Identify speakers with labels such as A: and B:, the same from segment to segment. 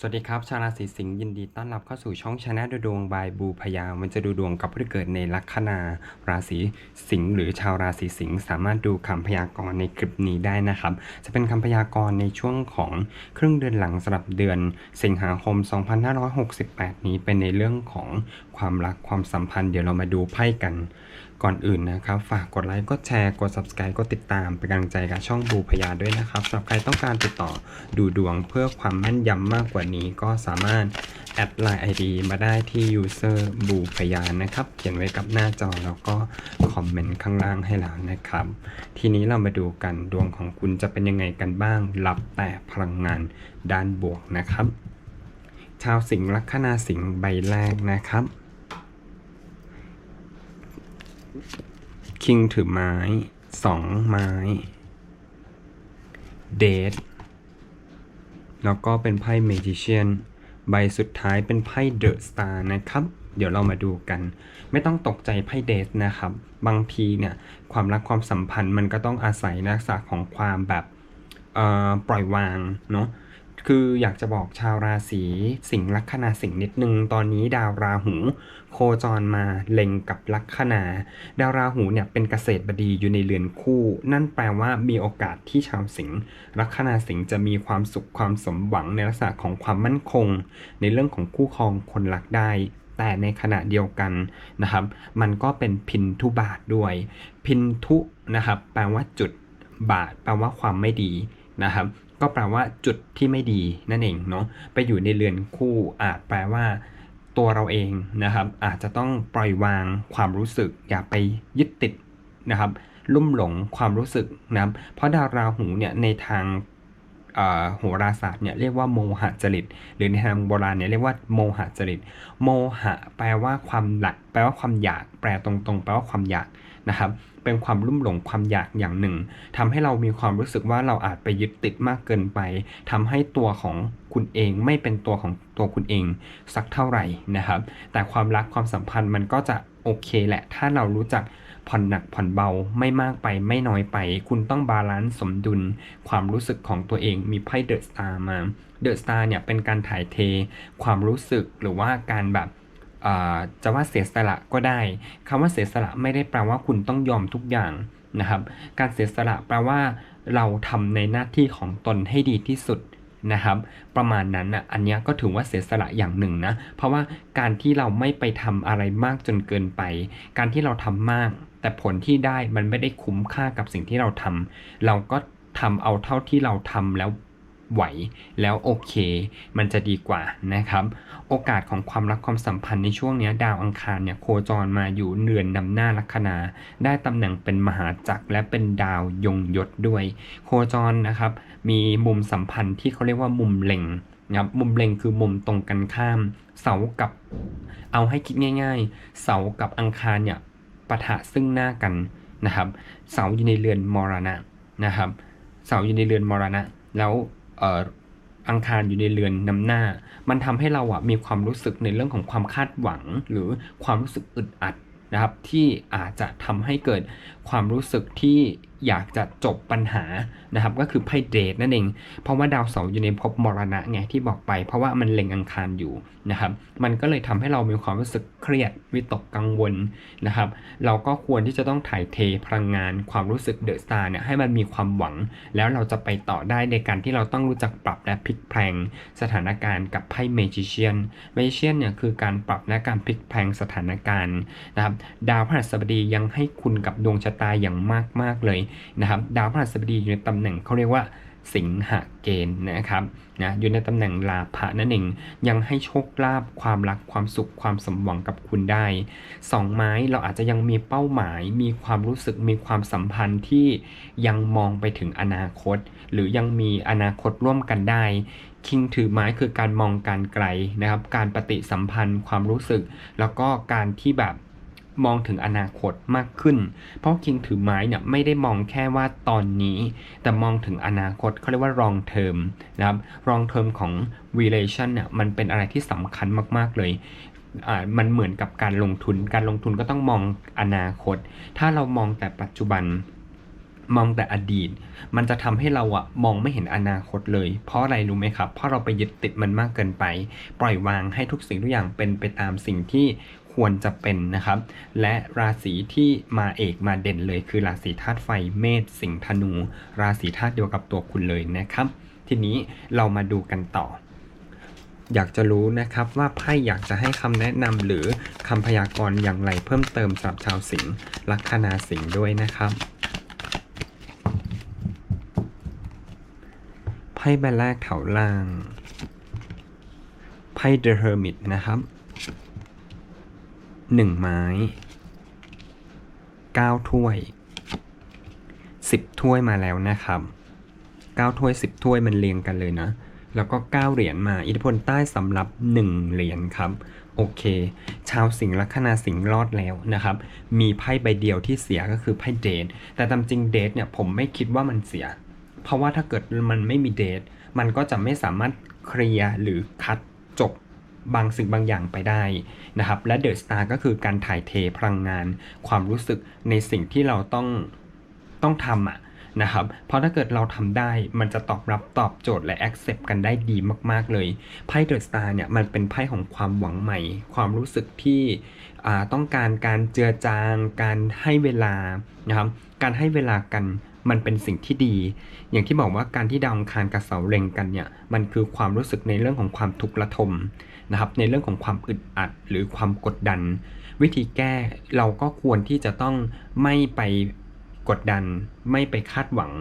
A: สวัสดีครับ ชาวราศีสิงห์ยินดีต้อนรับเข้าสู่ช่องชนะดูดวงบายบูพยา มันจะดูดวงกับผู้ที่เกิดในลัคนาราศีสิงห์หรือชาวราศีสิงห์สามารถดูคำพยากรณ์ในคลิปนี้ได้นะครับ จะเป็นคำพยากรณ์ในช่วงของครึ่งเดือนหลังสำหรับเดือน สิงหาคม 2568 นี้เป็นในเรื่องของความรักความสัมพันธ์เดี๋ยวเรามาดูไพ่กัน ก่อนอื่นนะครับ ฝากกดไลค์ กดแชร์ กด subscribe กดติดตาม เป็นกำลังใจกับช่องบูพยาด้วยนะครับสำหรับใครต้องการติดต่อดูดวงเพื่อความแม่นยำมากกว่านี้ ก็สามารถแอดไลน์ ID มาได้ที่ user บูพยานะครับ เขียนไว้กับหน้าจอแล้วก็คอมเมนต์ข้างล่างให้แล้วนะครับ ทีนี้เรามาดูกันดวงของคุณจะเป็นยังไงกันบ้าง รับแต่พลังงานด้านบวกนะครับ ชาวสิงห์ลัคนาสิงห์ใบแรกนะครับ คิงถือไม้สองไม้เดทแล้วก็เป็นไพ่เมจิเชียนใบสุดท้ายเป็นไพ่เดอะสตาร์นะครับ เดี๋ยวเรามาดูกัน ไม่ต้องตกใจไพ่เดทนะครับ บางทีเนี่ย ความรักความสัมพันธ์มันก็ต้องอาศัยลักษณะของความแบบปล่อยวางเนาะ คืออยากจะบอกชาวราศีสิงห์ลัคนาสิงห์นิดนึง ตอนนี้ดาวราหูโคจรมาเล็งกับลัคนา ดาวราหูเนี่ยเป็นเกษตรบดีอยู่ในเรือนคู่ นั่นแปลว่ามีโอกาสที่ชาวสิงห์ลัคนาสิงห์จะมีความสุขความสมหวังในลักษณะของความมั่นคง ในเรื่องของคู่ครองคนรักได้แต่ในขณะเดียวกันนะครับ มันก็เป็นพินทุบาทด้วย พินทุนะครับ แปลว่าจุดบาท แปลว่าความไม่ดีนะครับ ก็แปลว่าจุดที่ไม่ดีนั่นเองเนาะไปอยู่ในเรือนคู่อาจแปลว่า ตัวเราเองนะครับ อาจจะต้องปล่อยวางความรู้สึก อย่าไปยึดติดนะครับ ลุ่มหลงความรู้สึกนะครับเพราะดาวราหูเนี่ยในทางโหราศาสตร์เนี่ยเรียกว่าโมหะจริต หรือในทางโบราณเนี่ยเรียกว่าโมหะจริต โมหะ แปลว่าความหลัก แปลว่าความอยาก แปลตรงๆ แปลว่าความอยาก นะครับเป็นความลุ่มหลงความอยากอย่างหนึ่งทำให้เรามีความรู้สึกว่าเราอาจไปยึดติดมากเกินไปทำให้ตัวของคุณเองไม่เป็นตัวของตัวคุณเองสักเท่าไหร่นะครับ แต่ความรักความสัมพันธ์มันก็จะโอเคแหละ ถ้าเรารู้จักผ่อนหนักผ่อนเบาไม่มากไปไม่น้อยไป คุณต้องบาลานซ์สมดุล ความรู้สึกของตัวเองมีไพ่เดอะสตาร์มาเดอะสตาร์เนี่ยเป็นการถ่ายเท ความรู้สึกหรือว่าการแบบ จะว่าเสียสละก็ได้คำว่าเสียสละไม่ได้แปลว่าคุณต้องยอมทุกอย่างนะครับ การเสียสละแปลว่าเราทำในหน้าที่ของตนให้ดีที่สุดนะครับ ประมาณนั้นอะอันนี้ก็ถือว่าเสียสละอย่างหนึ่งนะ เพราะว่าการที่เราไม่ไปทำอะไรมากจนเกินไป การที่เราทำมาก แต่ผลที่ได้มันไม่ได้คุ้มค่ากับสิ่งที่เราทำเราก็ทำเอาเท่าที่เราทำแล้ว ไหว แล้วโอเค มันจะดีกว่านะครับ โอกาสของความรักความสัมพันธ์ในช่วงเนี้ยดาวอังคารเนี่ยโคจรมาอยู่เนือนนำหน้าลัคนา ได้ตำแหน่งเป็นมหาจักรและเป็นดาวยงยศด้วย โคจรนะครับ มีมุมสัมพันธ์ที่เขาเรียกว่ามุมเล็งนะครับมุมเล็งคือมุมตรงกันข้าม เสากับเอาให้คิดง่าย ๆ เสากับอังคารเนี่ยปะทะซึ่งหน้ากันนะครับ เสาอยู่ในเรือนมรณะนะครับ เสาอยู่ในเรือนมรณะ แล้ว อังคารอยู่ในเรือนนำหน้า มันทำให้เราอะมีความรู้สึกในเรื่องของความคาดหวัง หรือความรู้สึกอึดอัดนะครับ ที่อาจจะทำให้เกิดความรู้สึกที่ อยากจะจบปัญหานะครับก็คือไพ่เดทนั่นเอง เพราะว่าดาวเสาร์อยู่ในภพมรณะไงที่บอกไป เพราะว่ามันเล็งอังคารอยู่นะครับ มันก็เลยทำให้เรามีความรู้สึกเครียดวิตกกังวลนะครับ เราก็ควรที่จะต้องถ่ายเทพลังงาน ความรู้สึกเดอะสตาร์เนี่ยให้มันมีความหวัง แล้วเราจะไปต่อได้ในการที่เราต้องรู้จักปรับและพลิกแพลงสถานการณ์กับไพ่เมจิเชียนเมจิเชียนเนี่ยคือการปรับและการพลิกแพลงสถานการณ์นะครับ ดาวพฤหัสบดียังให้คุณกับดวงชะตาอย่างมากๆเลยนะครับดาวพฤหัสบดีอยู่ในตำแหน่งเขาเรียกว่าสิงหเกณฑ์นะครับนะอยู่ในตำแหน่งลาภะนั่นเองยังให้โชคลาภความรักความสุขความสมหวังกับคุณได้สองไม้เราอาจจะยังมีเป้าหมาย มีความรู้สึกมีความสัมพันธ์ที่ยังมองไปถึงอนาคต หรือยังมีอนาคตร่วมกันได้คิงถือไม้คือการมองการไกลนะครับ การปฏิสัมพันธ์ความรู้สึก แล้วก็การที่แบบ มองถึงอนาคตมากขึ้น เพราะคิงถือไม้เนี่ยไม่ได้มองแค่ว่าตอนนี้ แต่มองถึงอนาคตเขาเรียกว่า long term นะครับ long term ของ relation เนี่ยมันเป็นอะไรที่สำคัญมากๆเลยอ่ามันเหมือนกับการลงทุน การลงทุนก็ต้องมองอนาคต ถ้าเรามองแต่ปัจจุบัน มองแต่อดีต มันจะทำให้เราอะมองไม่เห็นอนาคตเลย เพราะอะไรรู้ไหมครับ เพราะเราไปยึดติดมันมากเกินไป ปล่อยวางให้ทุกสิ่งทุกอย่างเป็นไปตามสิ่งที่ ควรจะเป็นนะครับ และราศีที่มาเอกมาเด่นเลย คือราศีธาตุไฟเมษสิงห์ธนู ราศีธาตุเดียวกับตัวคุณเลยนะครับ ทีนี้เรามาดูกันต่อ อยากจะรู้นะครับว่าไพ่อยากจะให้คำแนะนำหรือคำพยากรณ์อย่างไรเพิ่มเติมสำหรับชาวสิงห์ลัคนาสิงห์ด้วยนะครับไพ่ใบแรกแถวล่างไพ่ The Hermit นะครับ หนึ่งไม้เก้าถ้วยสิบถ้วยมาแล้วนะครับเก้าถ้วยสิบถ้วยมันเรียงกันเลยนะ แล้วก็เก้าเหรียญมา อิทธิพลใต้สำหรับหนึ่งเหรียญครับ โอเค ชาวสิงห์ลัคนาสิงห์รอดแล้วนะครับ มีไพ่ใบเดียวที่เสียก็คือไพ่เดท แต่ตามจริงเดทเนี่ยผมไม่คิดว่ามันเสีย เพราะว่าถ้าเกิดมันไม่มีเดท มันก็จะไม่สามารถเคลียร์หรือคัดจบ บางสิ่งบางอย่างไปได้นะครับและเดอะสตาร์ก็คือการถ่ายเทพลังงาน ความรู้สึกในสิ่งที่เราต้องต้องทำอะนะครับ เพราะถ้าเกิดเราทำได้มันจะตอบรับตอบโจทย์และ accept กันได้ดีมาก ๆ เลย ไพ่เดอะสตาร์เนี่ยมันเป็นไพ่ของความหวังใหม่ ความรู้สึกที่ต้องการการเจือจาง การให้เวลานะครับ การให้เวลากัน มันเป็นสิ่งที่ดี อย่างที่บอกว่าการที่ดาวอังคารกับเสาเล็งกันเนี่ยมันคือความรู้สึกในเรื่องของความทุกข์ระทมนะครับในเรื่องของความอึดอัดหรือความกดดัน วิธีแก้เราก็ควรที่จะต้องไม่ไปกดดัน ไม่ไปคาดหวัง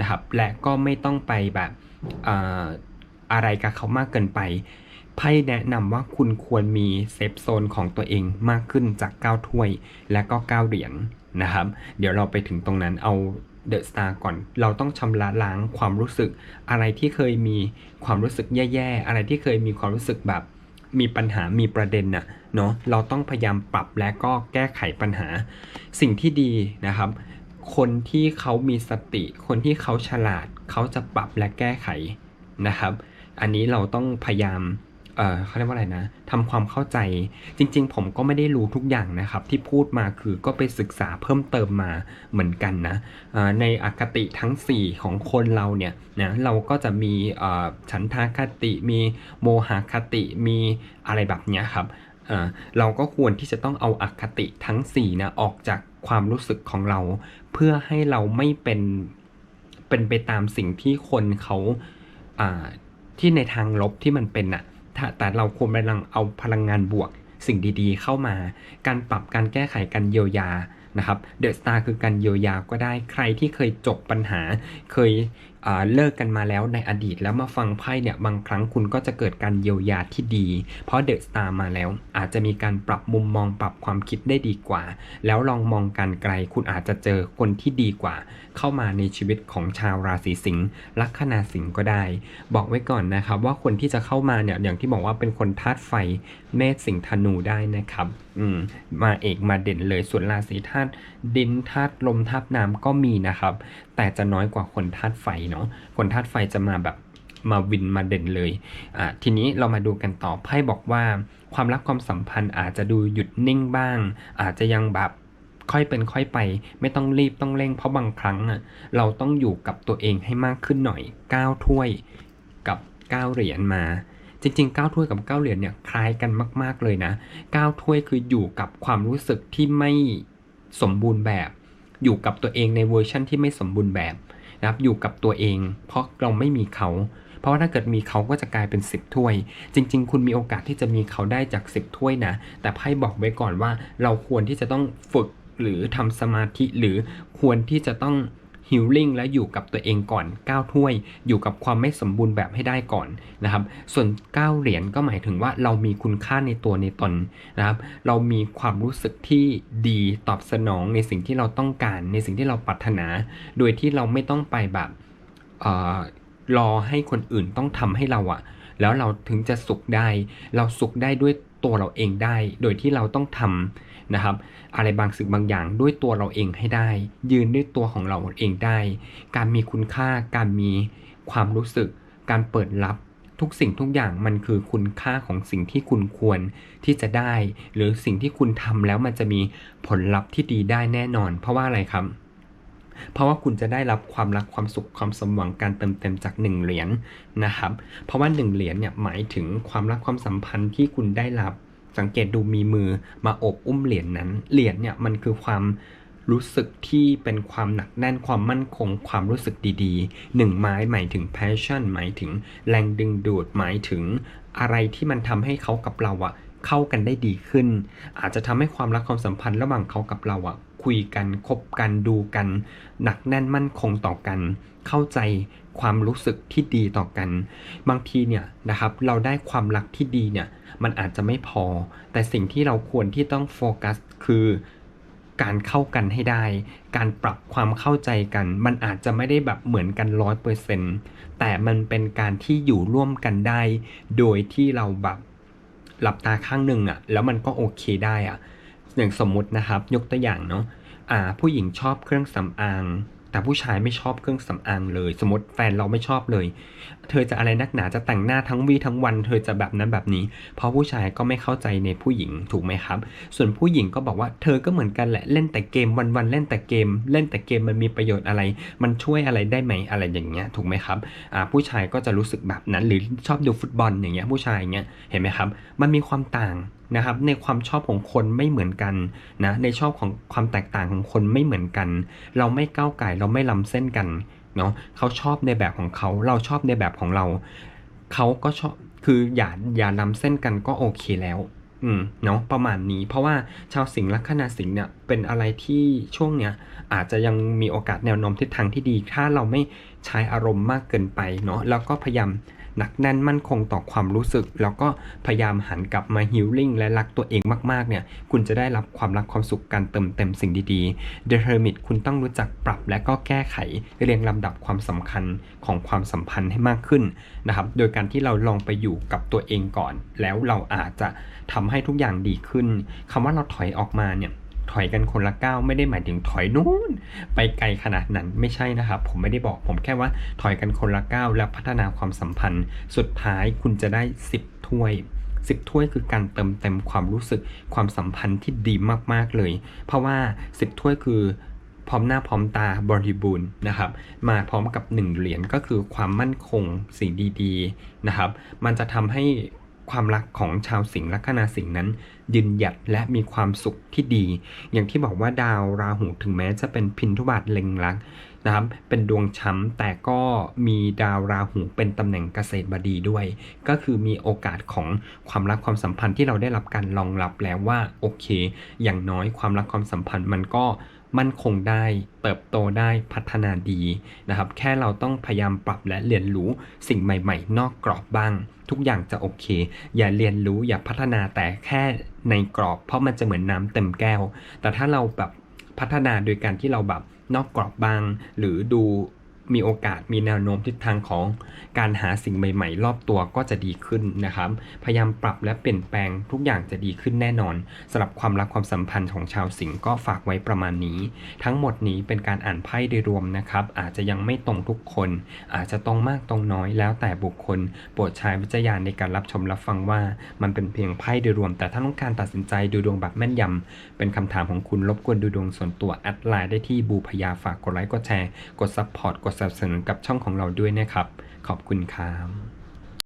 A: นะครับ และก็ไม่ต้องไปแบบอ่าอะไรกับเขามากเกินไปไพ่แนะนำว่าคุณควรมีเซฟโซนของตัวเองมากขึ้นจาก 9 ถ้วย และก็ 9 เหรียญนะครับ เดี๋ยวเราไปถึงตรงนั้นเอา เดอะสตาร์ก่อน เราต้องชำระล้างความรู้สึก อะไรที่เคยมีความรู้สึกแย่ๆ อะไรที่เคยมีความรู้สึกแบบ มีปัญหามีประเด็นน่ะเนาะเราต้องพยายามปรับและก็แก้ไขปัญหา สิ่งที่ดีนะครับ คนที่เขามีสติ คนที่เขาฉลาด เขาจะปรับและแก้ไขนะครับ อันนี้เราต้องพยายาม เออเขาเรียกว่าอะไรนะทำความเข้าใจจริง ๆ ผมก็ไม่ได้รู้ทุกอย่างนะครับ ที่พูดมาคือก็ไปศึกษาเพิ่มเติมมาเหมือนกันนะในอคติทั้ง 4 ของคนเราเนี่ยนะเราก็จะมีฉันทาคติมีโมหคติมีอะไรแบบเนี้ยครับเราก็ควรที่จะต้องเอาอคติทั้ง4นะออกจากความรู้สึกของเรา เพื่อให้เราไม่เป็นเป็นไปตามสิ่งที่คนเขาที่ในทางลบที่มันเป็นน่ะ แต่เราควรกำลังเอาพลังงานบวก สิ่งดีๆ เข้ามา การปรับการแก้ไขการเยียวยานะครับเดอะสตาร์คือการเยียวยาก็ได้ใครที่เคยจบปัญหา เคย เลิกกันมาแล้วในอดีตแล้วมาฟังไพ่เนี่ยบางครั้งคุณก็จะเกิดการเยียวยาที่ดี เพราะเดอะสตาร์มาแล้ว อาจจะมีการปรับมุมมองปรับความคิดได้ดีกว่า แล้วลองมองการไกล คุณอาจจะเจอคนที่ดีกว่า เข้ามาในชีวิตของชาวราศีสิงห์ลัคนาสิงห์ก็ได้ บอกไว้ก่อนนะครับว่าคนที่จะเข้ามาเนี่ยอย่างที่บอกว่าเป็นคนธาตุไฟเมษสิงห์ธนูได้นะครับอืมมาเอกมาเด่นเลยส่วนราศีธาตุดินธาตุลมธาตุน้ำก็มีนะครับ แต่จะน้อยกว่าคนธาตุไฟเนาะคนธาตุไฟจะมาแบบมาวินมาเด่นเลยอ่าทีนี้เรามาดูกันต่อไพ่บอกว่า ความรักความสัมพันธ์อาจจะดูหยุดนิ่งบ้าง อาจจะยังแบบค่อยเป็นค่อยไป ไม่ต้องรีบต้องเร่งเพราะบางครั้งอะเราต้องอยู่กับตัวเองให้มากขึ้นหน่อย9ถ้วยกับ 9 เหรียญมา จริงๆ 9 ถ้วยกับ 9 เหรียญเนี่ยคล้ายกันมาก ๆ เลยนะ 9 ถ้วยคืออยู่กับความรู้สึกที่ไม่สมบูรณ์แบบ อยู่กับตัวเองในเวอร์ชั่นที่ไม่สมบูรณ์แบบนะครับอยู่กับตัวเอง เพราะเราไม่มีเขา เพราะว่าถ้าเกิดมีเขาก็จะกลายเป็น 10 ถ้วย จริง ๆ คุณมีโอกาสที่จะมีเขาได้จาก 10 ถ้วยนะ แต่ไพ่บอกไว้ก่อนว่าเราควรที่จะต้องฝึกหรือทำสมาธิหรือควรที่จะต้อง ฮิลลิ่งและอยู่กับตัวเองก่อน9ถ้วย อยู่กับความไม่สมบูรณ์แบบให้ได้ก่อนนะครับ ส่วน 9 เหรียญก็หมายถึงว่าเรามีคุณค่าในตัวในตนนะครับ เรามีความรู้สึกที่ดีตอบสนองในสิ่งที่เราต้องการ ในสิ่งที่เราปรารถนา โดยที่เราไม่ต้องไปแบบเอ่อรอให้คนอื่นต้องทำให้เราอะ แล้วเราถึงจะสุขได้ เราสุขได้ด้วยตัวเราเองได้ โดยที่เราต้องทำนะครับ อะไรบางสิ่งบางอย่างด้วยตัวเราเองให้ได้ ยืนด้วยตัวของเราเองได้ การมีคุณค่า การมีความรู้สึก การเปิดรับทุกสิ่งทุกอย่างมันคือคุณค่าของสิ่งที่คุณควรที่จะได้ หรือสิ่งที่คุณทำแล้วมันจะมีผลลัพธ์ที่ดีได้แน่นอน เพราะว่าอะไรครับ เพราะว่าคุณจะได้รับความรักความสุขความสมหวังการเติมเต็มจากหนึ่งเหรียญนะครับ เพราะว่าหนึ่งเหรียญเนี่ยหมายถึงความรักความสัมพันธ์ที่คุณได้รับสังเกตดูมีมือมาอบอุ้มเหรียญนั้น เหรียญเนี่ยมันคือความรู้สึกที่เป็นความหนักแน่นความมั่นคง ความรู้สึกดีๆหนึ่งไม้หมายถึง passion หมายถึงแรงดึงดูดหมายถึงอะไรที่มันทำให้เขากับเราอะเข้ากันได้ดีขึ้น อาจจะทำให้ความรักความสัมพันธ์ระหว่างเขากับเราอะ คุยกันคบกันดูกัน หนักแน่นมั่นคงต่อกัน เข้าใจความรู้สึกที่ดีต่อกัน บางทีเนี่ยนะครับเราได้ความรักที่ดีเนี่ยมันอาจจะไม่พอ แต่สิ่งที่เราควรที่ต้องโฟกัสคือการเข้ากันให้ได้ การปรับความเข้าใจกัน มันอาจจะไม่ได้แบบเหมือนกันร้อยเปอร์เซ็นต์แต่มันเป็นการที่อยู่ร่วมกันได้ โดยที่เราแบบหลับตาข้างหนึ่งอะแล้วมันก็โอเคได้อะ อย่างสมมุตินะครับ ยกตัวอย่างเนาะอ่า ผู้หญิงชอบเครื่องสำอาง แต่ผู้ชายไม่ชอบเครื่องสำอางเลย สมมติแฟนเราไม่ชอบเลย เธอจะอะไรนักหนาจะแต่งหน้าทั้งวีทั้งวัน เธอจะแบบนั้นแบบนี้ เพราะผู้ชายก็ไม่เข้าใจในผู้หญิงถูกไหมครับ ส่วนผู้หญิงก็บอกว่าเธอก็เหมือนกันแหละเล่นแต่เกมวันๆเล่นแต่เกม เล่นแต่เกมมันมีประโยชน์อะไร มันช่วยอะไรได้ไหมอะไรอย่างเงี้ยถูกไหมครับอ่าผู้ชายก็จะรู้สึกแบบนั้นหรือชอบดูฟุตบอลอย่างเงี้ยผู้ชายอย่างเงี้ยเห็นไหมครับ มันมีความต่างนะครับในความชอบของคนไม่เหมือนกันนะในชอบของความแตกต่างของคนไม่เหมือนกัน เราไม่ก้าวไก่เราไม่ล้ำเส้นกัน เนาะเขาชอบในแบบของเขา เราชอบในแบบของเรา เขาก็ชอบคืออย่าอย่าล้ำเส้นกันก็โอเคแล้วอืมเนาะประมาณนี้เพราะว่าชาวสิงห์ลัคนาสิงห์เนี่ยเป็นอะไรที่ช่วงเนี้ยอาจจะยังมีโอกาสแนวโน้มทิศทางที่ดี ถ้าเราไม่ใช้อารมณ์มากเกินไปเนาะแล้วก็พยายาม หนักแน่นมั่นคงต่อความรู้สึก แล้วก็พยายามหันกลับมาฮิลลิ่งและรักตัวเองมากๆเนี่ยคุณจะได้รับความรักความสุขการเติมเต็มสิ่งดีๆ The Hermit คุณต้องรู้จักปรับและก็แก้ไขเรียงลำดับความสำคัญของความสัมพันธ์ให้มากขึ้นนะครับโดยการที่เราลองไปอยู่กับตัวเองก่อน แล้วเราอาจจะทำให้ทุกอย่างดีขึ้นคำว่าเราถอยออกมาเนี่ย ถอยกันคนละก้าวไม่ได้หมายถึงถอยนู่นไปไกลขนาดนั้นไม่ใช่นะครับ ผมไม่ได้บอกผมแค่ว่าถอยกันคนละก้าวแล้วพัฒนาความสัมพันธ์ สุดท้ายคุณจะได้ 10 ถ้วย10ถ้วยคือการเติมเต็มความรู้สึกความสัมพันธ์ที่ดีมากๆเลย เพราะว่า10ถ้วยคือพร้อมหน้าพร้อมตาบริบูรณ์นะครับ มาพร้อมกับ 1 เหรียญก็คือความมั่นคงสิ่งดี ๆ นะครับ มันจะทำให้ ความรักของชาวสิงห์ลัคนาสิงห์นั้น ยืนหยัดและมีความสุขที่ดี อย่างที่บอกว่าดาวราหูถึงแม้จะเป็นพินทุบาทเล็งรักนะครับเป็นดวงช้ำแต่ก็มีดาวราหูเป็นตำแหน่งเกษตรบดีด้วย ก็คือมีโอกาสของความรักความสัมพันธ์ที่เราได้รับการรองรับแล้วว่าโอเค อย่างน้อยความรักความสัมพันธ์มันก็ มั่นคงได้ เติบโตได้พัฒนาดีนะครับ แค่เราต้องพยายามปรับและเรียนรู้สิ่งใหม่ ๆ นอกกรอบบ้าง ทุกอย่างจะโอเค อย่าเรียนรู้อย่าพัฒนาแต่แค่ในกรอบ เพราะมันจะเหมือนน้ำเต็มแก้ว แต่ถ้าเราแบบพัฒนาโดยการที่เราแบบนอกกรอบบ้าง หรือดู มีโอกาสมีแนวโน้มทิศทางของการหาสิ่งใหม่ ๆ รอบตัวก็จะดีขึ้นนะครับ พยายามปรับและเปลี่ยนแปลงทุกอย่างจะดีขึ้นแน่นอนสำหรับความรักความสัมพันธ์ของชาวสิงห์ก็ฝากไว้ประมาณนี้ ทั้งหมดนี้เป็นการอ่านไพ่โดยรวมนะครับ อาจจะยังไม่ตรงทุกคน อาจจะตรงมากตรงน้อยแล้วแต่บุคคลโปรดใช้วิจารณญาณในการรับชมรับฟังว่า มันเป็นเพียงไพ่โดยรวม แต่ถ้าต้องการตัดสินใจดูดวงแบบแม่นยำเป็นคำถามของคุณรบกวนดูดวงส่วนตัวแอดไลน์ได้ที่บูพยาฝากกดไลค์กดแชร์กดซัพพอร์ตกดสนับสนุนกับช่องของเราด้วยนะครับ ขอบคุณครับ